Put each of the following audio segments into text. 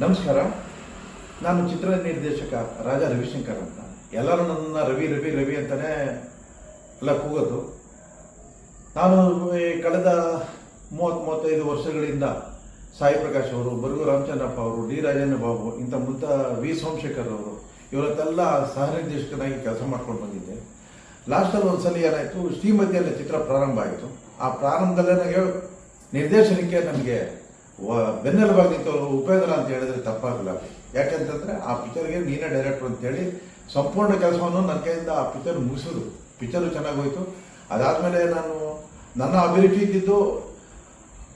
ನಮಸ್ಕಾರ. ನಾನು ಚಿತ್ರ ನಿರ್ದೇಶಕ ರಾಜಾ ರವಿಶಂಕರ್ ಅಂತ. ಎಲ್ಲರೂ ನನ್ನನ್ನು ರವಿ ರವಿ ರವಿ ಅಂತಲೇ ಎಲ್ಲ ಕೂಗೋದು. ನಾನು ಕಳೆದ ಮೂವತ್ತು, ಮೂವತ್ತೈದು ವರ್ಷಗಳಿಂದ ಸಾಯಿ ಪ್ರಕಾಶ್ ಅವರು, ಬರಗು ರಾಮಚಂದ್ರಪ್ಪ ಅವರು, ಡಿ ರಾಜೇಂದ್ರ ಬಾಬು, ಇಂಥ ಮುಂತ ವಿ ಸೋಮಶೇಖರ್ ಅವರು, ಇವರತ್ತೆಲ್ಲ ಸಹ ನಿರ್ದೇಶಕನಾಗಿ ಕೆಲಸ ಮಾಡ್ಕೊಂಡು ಬಂದಿದ್ದೆ. ಲಾಸ್ಟಲ್ಲಿ ಒಂದು ಸಲ ಏನಾಯಿತು ಶ್ರೀಮತಿಯಲ್ಲಿ ಚಿತ್ರ ಪ್ರಾರಂಭ ಆಯಿತು. ಆ ಪ್ರಾರಂಭದಲ್ಲೇ ನಿರ್ದೇಶನಕ್ಕೆ ನನಗೆ ವ- ಬೆನ್ನೆಲುಬಾಗಿ ನಿಂತವರು ಉಪೇಂದ್ರ ಅಂತ ಹೇಳಿದ್ರೆ ತಪ್ಪಾಗಲ್ಲ. ಯಾಕೆಂತಂದ್ರೆ ಆ ಪಿಕ್ಚರ್ಗೆ ನೀನೇ ಡೈರೆಕ್ಟರ್ ಅಂತೇಳಿ ಸಂಪೂರ್ಣ ಕೆಲಸವನ್ನು ನನ್ನ ಕೈಯಿಂದ ಆ ಪಿಕ್ಚರ್ ಮುಗಿಸಿದ್ರು. ಪಿಕ್ಚರು ಚೆನ್ನಾಗಿ ಹೋಯ್ತು. ಅದಾದಮೇಲೆ ನಾನು ನನ್ನ ಅಭಿರುಚಿ ಇದ್ದಿದ್ದು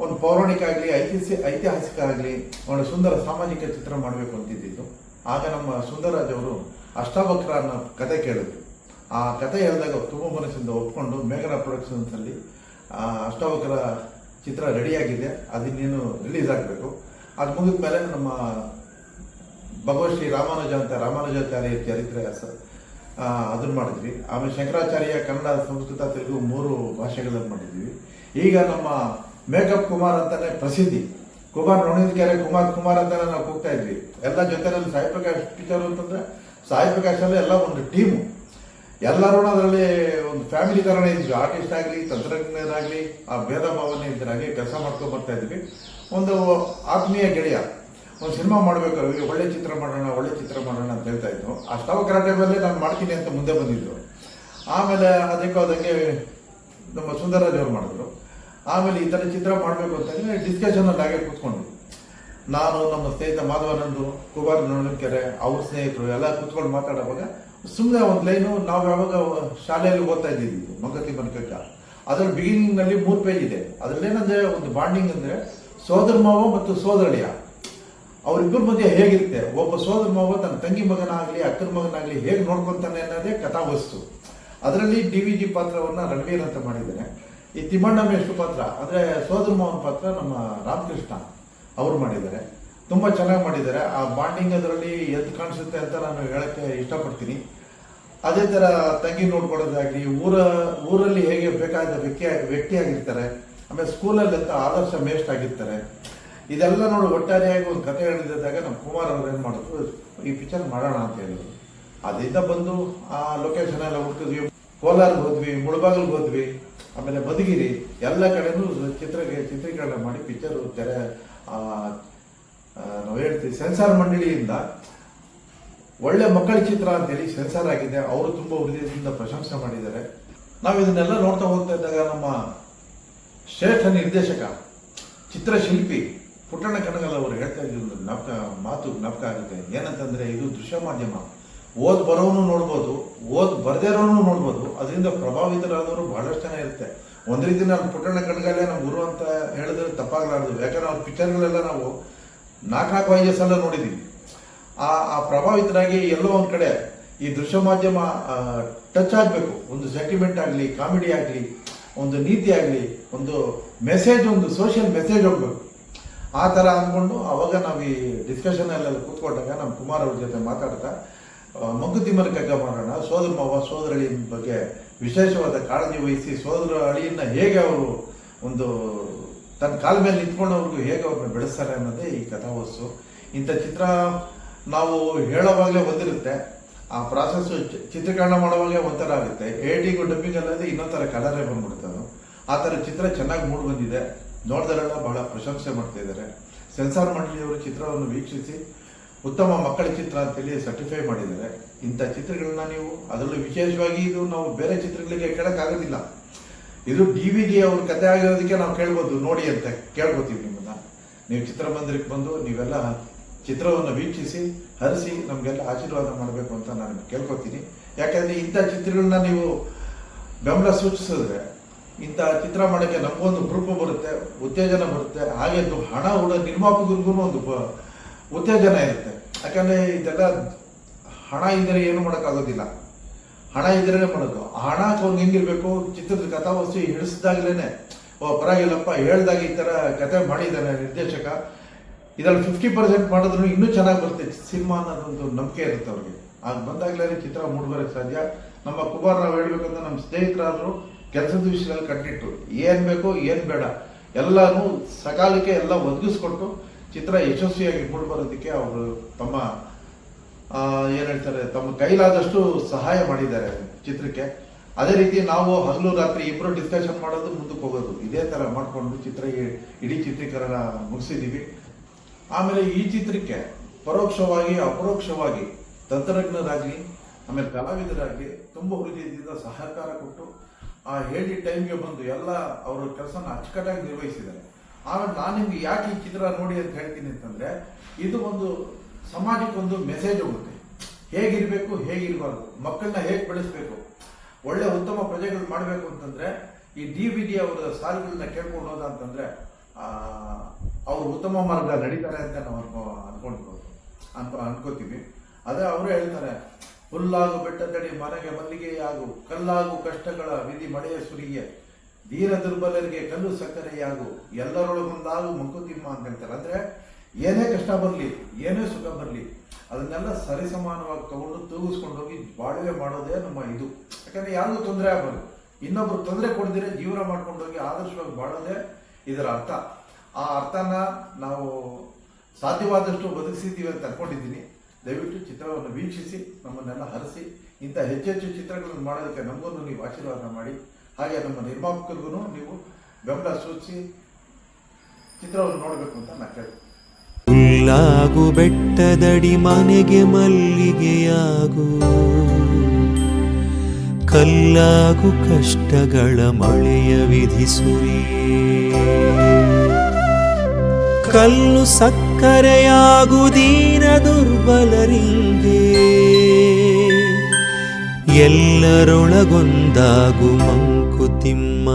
ಒಂದು ಪೌರಾಣಿಕ ಆಗಲಿ ಐತಿಹಾಸಿಕ ಐತಿಹಾಸಿಕ ಆಗಲಿ, ಒಂದು ಸುಂದರ ಸಾಮಾಜಿಕ ಚಿತ್ರ ಮಾಡಬೇಕು ಅಂತಿದ್ದಿದ್ದು. ಆಗ ನಮ್ಮ ಸುಂದರರಾಜ್ ಅವರು ಅಷ್ಟಾವಕ್ರ ಅನ್ನೋ ಕತೆ ಕೇಳಿದ್ರು. ಆ ಕತೆ ಹೇಳಿದಾಗ ತುಂಬ ಮನಸ್ಸಿಂದ ಒಪ್ಕೊಂಡು ಮೇಘನಾ ಪ್ರೊಡಕ್ಷನ್ಸಲ್ಲಿ ಅಷ್ಟಾವಕ್ರ ಚಿತ್ರ ರೆಡಿಯಾಗಿದೆ, ಅದಿನ್ನೇನು ರಿಲೀಸ್ ಆಗಬೇಕು. ಅದು ಮುಗಿದ ಮೇಲೆ ನಮ್ಮ ಭಗವತ್ ಶ್ರೀ ರಾಮಾನುಜ ಅಂತ ರಾಮಾನುಜಾಚಾರ್ಯ ಚರಿತ್ರೆ ಅದನ್ನ ಮಾಡಿದ್ವಿ. ಆಮೇಲೆ ಶಂಕರಾಚಾರ್ಯ ಕನ್ನಡ ಸಂಸ್ಕೃತ ತೆಲುಗು ಮೂರು ಭಾಷೆಗಳಲ್ಲಿ ಮಾಡಿದ್ವಿ. ಈಗ ನಮ್ಮ ಮೇಕಪ್ ಕುಮಾರ್ ಅಂತಲೇ ಪ್ರಸಿದ್ಧಿ. ಕುಮಾರ್ ಕೆರೆ ಕುಮಾರ್ ಕುಮಾರ್ ಅಂತಲೇ ನಾವು ಹೋಗ್ತಾ ಇದ್ವಿ. ಎಲ್ಲ ಜೊತೆನಲ್ಲಿ ಸಾಯಿ ಪ್ರಕಾಶ್ ಟೀಚರ್ ಅಂತಂದ್ರೆ ಸಾಯಿ ಪ್ರಕಾಶ್ ಅಲ್ಲಿ ಎಲ್ಲ ಒಂದು ಟೀಮು ಎಲ್ಲರೂ ಅದರಲ್ಲಿ ಒಂದು ಫ್ಯಾಮಿಲಿ ಥರನೇ ಇದ್ವಿ ಆರ್ಟಿಸ್ಟ್ ಆಗಲಿ, ತಂತ್ರಜ್ಞರಾಗಲಿ, ಆ ಭೇದ ಭಾವನೆ ಇದ್ದರಾಗಿ ಕೆಲಸ ಮಾಡ್ಕೊಂಡು ಬರ್ತಾ ಇದ್ವಿ. ಒಂದು ಆತ್ಮೀಯ ಗೆಳೆಯ, ಒಂದು ಸಿನಿಮಾ ಮಾಡಬೇಕು ಒಳ್ಳೆ ಚಿತ್ರ ಮಾಡೋಣ, ಒಳ್ಳೆ ಚಿತ್ರ ಮಾಡೋಣ ಅಂತ ಹೇಳ್ತಾ ಆ ತಾವು ಕರಾಟೆ ನಾನು ಮಾಡ್ತೀನಿ ಅಂತ ಮುಂದೆ ಬಂದಿದ್ದರು ಆಮೇಲೆ ಅದಕ್ಕೆ ಅದಕ್ಕೆ ನಮ್ಮ ಸುಂದರರಾಜ್ ದೇವರು ಮಾಡಿದ್ರು. ಆಮೇಲೆ ಈ ಥರ ಚಿತ್ರ ಮಾಡಬೇಕು ಅಂತ ಡಿಸ್ಕಷನ್ ಡಿಸ್ಕಷನಲ್ಲಿ ಹಾಗೆ ಕೂತ್ಕೊಂಡ್ವಿ. ನಾನು ನಮ್ಮ ಸ್ನೇಹಿತ ಮಾಧವಾನಂದು, ಕುಮಾರ್ ಕೆರೆ ಅವ್ರ ಸ್ನೇಹಿತರು ಎಲ್ಲ ಕೂತ್ಕೊಂಡು ಮಾತಾಡುವಾಗ ಸುಮ್ಮನೆ ಒಂದು ಲೈನು ನಾವು ಯಾವಾಗ ಶಾಲೆಯಲ್ಲಿ ಓದ್ತಾ ಇದ್ದೀವಿ. ಮಗತಿ ಮನಕಟ್ಟ. ಅದರ ಬಿಗಿನಿಂಗ್ನಲ್ಲಿ ಮೂರು ಪೇಜ್ ಇದೆ. ಅದ್ರಲ್ಲಿ ಏನಂದರೆ ಒಂದು ಬಾಂಡಿಂಗ್ ಅಂದರೆ ಸೋದರ ಮಾವ ಮತ್ತು ಸೋದರಳಿಯ. ಅವರಿಬ್ಬರ ಮಧ್ಯೆ ಹೇಗಿರುತ್ತೆ? ಒಬ್ಬ ಸೋದರ ಮಾವ ತನ್ನ ತಂಗಿ ಮಗನಾಗಲಿ, ಅಕ್ಕನ ಮಗನಾಗಲಿ ಹೇಗೆ ನೋಡ್ಕೊತಾನೆ ಅನ್ನೋದೇ ಕಥಾವಸ್ತು. ಅದರಲ್ಲಿ ಡಿ ವಿ ಜಿ ಪಾತ್ರವನ್ನು ರಣವೀರ್ ಅಂತ ಮಾಡಿದ್ದೇನೆ ಈ ತಿಮ್ಮಣ್ಣ ಮೇಷ್ಟ್ರು ಪಾತ್ರ, ಅಂದರೆ ಸೋದರ ಮಾವನ ಪಾತ್ರ ನಮ್ಮ ರಾಮಕೃಷ್ಣ ಅವರು ಮಾಡಿದ್ದಾರೆ. ತುಂಬಾ ಚೆನ್ನಾಗಿ ಮಾಡಿದ್ದಾರೆ. ಆ ಬಾಂಡಿಂಗ್ ಅದರಲ್ಲಿ ಎದ್ದು ಕಾಣಿಸುತ್ತೆ ಅಂತ ನಾನು ಹೇಳಕ್ಕೆ ಇಷ್ಟಪಡ್ತೀನಿ. ಅದೇ ತರ ತಂಗಿ ನೋಡ್ಕೊಳ್ಳೋದಾಗ್ಲಿ, ಊರ, ಊರಲ್ಲಿ ಹೇಗೆ ಬೇಕಾದ ವ್ಯಕ್ತಿ ಆಗಿರ್ತಾರೆ, ಆಮೇಲೆ ಸ್ಕೂಲಲ್ಲಿ ಅಂತ ಆದರ್ಶ ಮೇಸ್ಟ್ ಆಗಿರ್ತಾರೆ, ಇದೆಲ್ಲ ನೋಡಿ ಒಟ್ಟಾರೆಯಾಗಿ ಒಂದು ಕತೆ ಹೇಳಿದಾಗ ನಮ್ಮ ಕುಮಾರ್ ಅವ್ರು ಏನು ಮಾಡಿದ್ರು, ಈ ಪಿಕ್ಚರ್ ಮಾಡೋಣ ಅಂತ ಹೇಳಿದ್ರು. ಅದರಿಂದ ಬಂದು ಆ ಲೊಕೇಶನ್ ಎಲ್ಲ ಹುಡ್ಕಿದ್ವಿ. ಕೋಲಾರ್ಗೆ ಹೋದ್ವಿ, ಮುಳಬಾಗಿಲ್ಗೆ ಹೋದ್ವಿ, ಆಮೇಲೆ ಮಧುಗಿರಿ, ಎಲ್ಲ ಕಡೆನೂ ಚಿತ್ರ ಚಿತ್ರೀಕರಣ ಮಾಡಿ ಪಿಕ್ಚರ್ ತೆರೆ ನಾವು ಹೇಳ್ತೀವಿ, ಸೆನ್ಸಾರ್ ಮಂಡಳಿಯಿಂದ ಒಳ್ಳೆ ಮಕ್ಕಳ ಚಿತ್ರ ಅಂತೇಳಿ ಸೆನ್ಸಾರ್ ಆಗಿದೆ, ಅವರು ತುಂಬಾ ಹೃದಯದಿಂದ ಪ್ರಶಂಸೆ ಮಾಡಿದ್ದಾರೆ. ನಾವು ಇದನ್ನೆಲ್ಲ ನೋಡ್ತಾ ಹೋಗ್ತಾ ಇದ್ದಾಗ ನಮ್ಮ ಶ್ರೇಷ್ಠ ನಿರ್ದೇಶಕ, ಚಿತ್ರಶಿಲ್ಪಿ ಪುಟ್ಟಣ್ಣ ಕಣಗಲ್ ಅವರು ಹೇಳ್ತಾ ಇದ್ದ ಮಾತು ಜ್ಞಾಪಕ ಆಗುತ್ತೆ. ಏನಂತಂದ್ರೆ, ಇದು ದೃಶ್ಯ ಮಾಧ್ಯಮ. ಓದ್ ಬರೋನು ನೋಡ್ಬೋದು, ಓದ್ ಬರ್ದೇರೋನು ನೋಡ್ಬೋದು, ಅದರಿಂದ ಪ್ರಭಾವಿತರಾದವರು ಬಹಳಷ್ಟು ಜನ ಇರುತ್ತೆ. ಒಂದು ರೀತಿ ನಾನು ಪುಟ್ಟಣ್ಣ ಕಣಗಲ್ಲೇ ನಮ್ಮ ಗುರು ಅಂತ ಹೇಳಿದ್ರೆ ತಪ್ಪಾಗಲಾರ್ದು. ಯಾಕಂದ್ರೆ ಅವ್ರ ಪಿಕ್ಚರ್ಗಳೆಲ್ಲ ನಾವು ನಾಲ್ಕು ನಾಲ್ಕು ಐದು ಸಲ ನೋಡಿದೀವಿ ಆ ಆ ಪ್ರಭಾವಿತನಾಗಿ ಎಲ್ಲೋ ಒಂದ್ ಕಡೆ ಈ ದೃಶ್ಯ ಮಾಧ್ಯಮ ಟಚ್ ಆಗಬೇಕು. ಒಂದು ಸೆಂಟಿಮೆಂಟ್ ಆಗಲಿ ಕಾಮಿಡಿ ಆಗಲಿ, ಒಂದು ನೀತಿ ಆಗಲಿ, ಒಂದು ಮೆಸೇಜ್ ಒಂದು ಸೋಷಿಯಲ್ ಮೆಸೇಜ್ ಹೋಗ್ಬೇಕು. ಆ ಥರ ಅಂದ್ಕೊಂಡು ಅವಾಗ ನಾವು ಈ ಡಿಸ್ಕಷನ್ ಅಲ್ಲೆಲ್ಲ ಕೂತ್ಕೊಂಡಾಗ ನಮ್ಮ ಕುಮಾರ್ ಅವ್ರ ಜೊತೆ ಮಾತಾಡ್ತಾ ಮಂಕುತಿಮ್ಮನ ಕಗ್ಗ ಮಾಡೋಣ, ಸೋದರ ಮಾವ ಸೋದರಳಿ ಬಗ್ಗೆ ವಿಶೇಷವಾದ ಕಾಳಜಿ ವಹಿಸಿ, ಸೋದರ ಅಳಿಯನ್ನ ಹೇಗೆ ಅವರು ಒಂದು ತನ್ನ ಕಾಲ ಮೇಲೆ ನಿಂತ್ಕೊಂಡವ್ರಿಗೂ ಹೇಗೆ ಅವ್ರನ್ನ ಬೆಳೆಸ್ತಾರೆ ಅನ್ನೋದೇ ಈ ಕಥಾವಸ್ತು ಇಂಥ ಚಿತ್ರ ನಾವು ಹೇಳೋವಾಗಲೇ ಒಂದಿರುತ್ತೆ. ಆ ಪ್ರಾಸೆಸ್ ಚಿತ್ರೀಕರಣ ಮಾಡುವಾಗಲೇ ಒಂಥರ ಆಗುತ್ತೆ. ಏಟಿಗೂ ಡಬ್ಬಿಂಗ್ ಅಲ್ಲದೆ ಇನ್ನೊಂಥರ ಕಲರೇ ಬಂದ್ಬಿಡುತ್ತೆ ಆ ಥರ ಚಿತ್ರ ಚೆನ್ನಾಗಿ ಮೂಡಿ ಬಂದಿದೆ. ನೋಡಿದರೆಲ್ಲ ಬಹಳ ಪ್ರಶಂಸೆ ಮಾಡ್ತಾ ಇದ್ದಾರೆ ಸೆನ್ಸಾರ್ ಮಂಡಳಿಯವರು ಚಿತ್ರವನ್ನು ವೀಕ್ಷಿಸಿ ಉತ್ತಮ ಮಕ್ಕಳ ಚಿತ್ರ ಅಂತೇಳಿ ಸರ್ಟಿಫೈ ಮಾಡಿದ್ದಾರೆ. ಇಂಥ ಚಿತ್ರಗಳನ್ನ ನೀವು ಅದರಲ್ಲೂ ವಿಶೇಷವಾಗಿ ಇದು ನಾವು ಬೇರೆ ಚಿತ್ರಗಳಿಗೆ ಕೇಳಕ್ಕಾಗೋದಿಲ್ಲ. ಇದು ಡಿ ವಿ ಡಿ ಅವ್ರ ಕತೆ ಆಗಿರೋದಕ್ಕೆ ನಾವು ಕೇಳ್ಬೋದು. ನೋಡಿ ಅಂತ ಕೇಳ್ಕೊತೀವಿ ನಿಮ್ಮನ್ನ. ನೀವು ಚಿತ್ರಮಂದಿರಕ್ಕೆ ಬಂದು ನೀವೆಲ್ಲ ಚಿತ್ರವನ್ನು ವೀಕ್ಷಿಸಿ, ಹರಿಸಿ ನಮಗೆಲ್ಲ ಆಶೀರ್ವಾದ ಮಾಡಬೇಕು ಅಂತ ನಾನು ಕೇಳ್ಕೊತೀನಿ. ಯಾಕಂದ್ರೆ ಇಂಥ ಚಿತ್ರಗಳನ್ನ ನೀವು ಬೆಂಬಲ ಸೂಚಿಸಿದ್ರೆ, ಇಂಥ ಚಿತ್ರ ಮಾಡೋಕ್ಕೆ ನಮಗೊಂದು ಗ್ರೂಪ್ ಬರುತ್ತೆ, ಉತ್ತೇಜನ ಬರುತ್ತೆ, ಹಾಗೆ ಒಂದು ಹಣ ಉಡ ನಿರ್ಮಾಪಕರಿಗೂ ಒಂದು ಉತ್ತೇಜನ ಇರುತ್ತೆ. ಯಾಕಂದ್ರೆ ಇದೆಲ್ಲ ಹಣ ಇದ್ದರೆ ಏನು ಮಾಡೋಕ್ಕಾಗೋದಿಲ್ಲ. ಹಣ ಇದ್ರೇನೆ ಮಾಡೋದು. ಹಣ ಅವ್ನಿಗೆ ಹೆಂಗಿರ್ಬೇಕು ಚಿತ್ರದ ಕಥಾವಸ್ತು ಹಿಡಿಸಿದಾಗ್ಲೇನೆ ಓ, ಪರವಾಗಿಲ್ಲಪ್ಪ, ಹೇಳ್ದಾಗ ಈ ತರ ಕತೆ ಮಾಡಿದ್ದಾನೆ ನಿರ್ದೇಶಕ. ಇದ್ರಲ್ಲಿ ಫಿಫ್ಟಿ ಪರ್ಸೆಂಟ್ ಮಾಡಿದ್ರು ಇನ್ನೂ ಚೆನ್ನಾಗಿ ಬರುತ್ತೆ ಸಿನಿಮಾ ಅನ್ನೋದೊಂದು ನಂಬಿಕೆ ಇರುತ್ತೆ ಅವ್ರಿಗೆ. ಆಗ ಬಂದಾಗ್ಲೇ ಚಿತ್ರ ಮೂಡ್ಬರಕ್ಕೆ ಸಾಧ್ಯ. ನಮ್ಮ ಕುಮಾರ್ ನಾವು ಹೇಳ್ಬೇಕಂದ್ರೆ ನಮ್ಮ ಸ್ನೇಹಿತರಾದ್ರು ಕೆಲಸದ ವಿಷಯದಲ್ಲಿ ಕಟ್ಟಿಟ್ಟು ಏನ್ ಬೇಕು ಏನ್ ಬೇಡ. ಎಲ್ಲಾನು ಸಕಾಲಕ್ಕೆ ಎಲ್ಲ ಒದಗಿಸ್ಕೊಟ್ಟು ಚಿತ್ರ ಯಶಸ್ವಿಯಾಗಿ ಮೂಡ್ಬರೋದಕ್ಕೆ ಅವರು ತಮ್ಮ ಏನ್ ಹೇಳ್ತಾರೆ, ತಮ್ಮ ಕೈಲಾದಷ್ಟು ಸಹಾಯ ಮಾಡಿದ್ದಾರೆ ಚಿತ್ರಕ್ಕೆ. ಅದೇ ರೀತಿ ನಾವು ಹಗಲು ರಾತ್ರಿ ಇಬ್ಬರು ಡಿಸ್ಕಷನ್ ಮಾಡೋದು, ಮುಂದಕ್ಕೆ ಹೋಗೋದು. ಇದೇ ತರ ಮಾಡ್ಕೊಂಡು ಚಿತ್ರ ಇಡೀ ಚಿತ್ರೀಕರಣ ಮುಗಿಸಿದೀವಿ. ಆಮೇಲೆ ಈ ಚಿತ್ರಕ್ಕೆ ಪರೋಕ್ಷವಾಗಿ, ಅಪರೋಕ್ಷವಾಗಿ ತಂತ್ರಜ್ಞರಾಗಿ ಆಮೇಲೆ ಕಲಾವಿದರಾಗಿ ತುಂಬ ಹೃದಯದಿಂದ ಸಹಕಾರ ಕೊಟ್ಟು, ಆ ಹೇಳಿ ಟೈಮ್ಗೆ ಬಂದು ಎಲ್ಲ ಅವರ ಕೆಲಸನ ಅಚ್ಚುಕಟ್ಟಾಗಿ ನಿರ್ವಹಿಸಿದ್ದಾರೆ. ಆಮೇಲೆ ನಾನು ನಿಮ್ಗೆ ಯಾಕೆ ಈ ಚಿತ್ರ ನೋಡಿ ಅಂತ ಹೇಳ್ತೀನಿ ಅಂತಂದ್ರೆ, ಇದು ಒಂದು ಸಮಾಜಕ್ಕೊಂದು ಮೆಸೇಜ್ ಹೋಗುತ್ತೆ. ಹೇಗಿರಬೇಕು, ಹೇಗಿರಬಾರ್ದು, ಮಕ್ಕಳನ್ನ ಹೇಗೆ ಬೆಳೆಸಬೇಕು, ಒಳ್ಳೆ ಉತ್ತಮ ಪ್ರಜೆಗಳು ಮಾಡಬೇಕು ಅಂತಂದ್ರೆ, ಈ ಡಿ ವಿ ಡಿ ಅವರ ಸಾಲುಗಳನ್ನ ಕೇಳ್ಕೊಂಡು ಹೋದ ಅಂತಂದ್ರೆ ಅವರು ಉತ್ತಮ ಮಾರ್ಗ ನಡೀತಾರೆ ಅಂತ ನಾವು ಅನ್ಕೊ ಅನ್ಕೊಂಡ್ಬೋದು ಅನ್ಕೊ, ಅನ್ಕೋತೀವಿ. ಅದೇ ಅವರು ಹೇಳ್ತಾರೆ, ಹುಲ್ಲಾಗು ಬೆಟ್ಟದಡಿ ಮನೆಗೆ ಮಲ್ಲಿಗೆಯಾಗು, ಕಲ್ಲಾಗು ಕಷ್ಟಗಳ ವಿಧಿ ಮಳೆಯ ಸುರಿಗೆ ಧೀರ ದುರ್ಬಲರಿಗೆ ಕಲ್ಲು ಸಕ್ಕರೆಯಾಗು, ಎಲ್ಲರೊಳಗೊಂದಾಗು ಮಂಕುತಿಮ್ಮ ಅಂತ ಹೇಳ್ತಾರೆ. ಅಂದ್ರೆ ಏನೇ ಕಷ್ಟ ಬರಲಿ, ಏನೇ ಸುಖ ಬರಲಿ, ಅದನ್ನೆಲ್ಲ ಸರಿಸಮಾನವಾಗಿ ತಗೊಂಡು ತೂಗಿಸ್ಕೊಂಡು ಹೋಗಿ ಬಾಳ್ವೆ ಮಾಡೋದೇ ನಮ್ಮ ಇದು. ಯಾಕಂದ್ರೆ ಯಾರಿಗೂ ತೊಂದರೆ ಆಗಬಾರ್ದು. ಇನ್ನೊಬ್ರು ತೊಂದರೆ ಕೊಡದಿರೆ ಜೀವನ ಮಾಡ್ಕೊಂಡು ಹೋಗಿ ಆದರ್ಶವಾಗಿ ಬಾಳೋದೇ ಇದರ ಅರ್ಥ. ಆ ಅರ್ಥನ ನಾವು ಸಾಧ್ಯವಾದಷ್ಟು ಬದುಕಿಸಿದ್ದೀವಿ ಅಂತ ಅನ್ಕೊಂಡಿದ್ದೀನಿ. ದಯವಿಟ್ಟು ಚಿತ್ರವನ್ನು ವೀಕ್ಷಿಸಿ, ನಮ್ಮನ್ನೆಲ್ಲ ಹರಿಸಿ, ಇಂಥ ಹೆಚ್ಚೆಚ್ಚು ಚಿತ್ರಗಳನ್ನು ಮಾಡೋದಕ್ಕೆ ನಮಗೂ ನೀವು ಆಶೀರ್ವಾದ ಮಾಡಿ. ಹಾಗೆ ನಮ್ಮ ನಿರ್ಮಾಪಕರಿಗೂ ನೀವು ಬೆಂಬಲ ಸೂಚಿಸಿ ಚಿತ್ರವನ್ನು ನೋಡಬೇಕು ಅಂತ ನಾನು ಕೇಳ್ತೀನಿ. ಹುಲ್ಲಾಗು ಬೆಟ್ಟದಡಿ ಮನೆಗೆ ಮಲ್ಲಿಗೆಯಾಗು. ಕಲ್ಲಾಗು ಕಷ್ಟಗಳ ಮಳೆಯ ವಿಧಿಸುರಿ ಕಲ್ಲು ಸಕ್ಕರೆಯಾಗು ದೀನ ದುರ್ಬಲರಿಂಗೆ ಎಲ್ಲರೊಳಗೊಂದಾಗು ಮಂಕುತಿಮ್ಮ.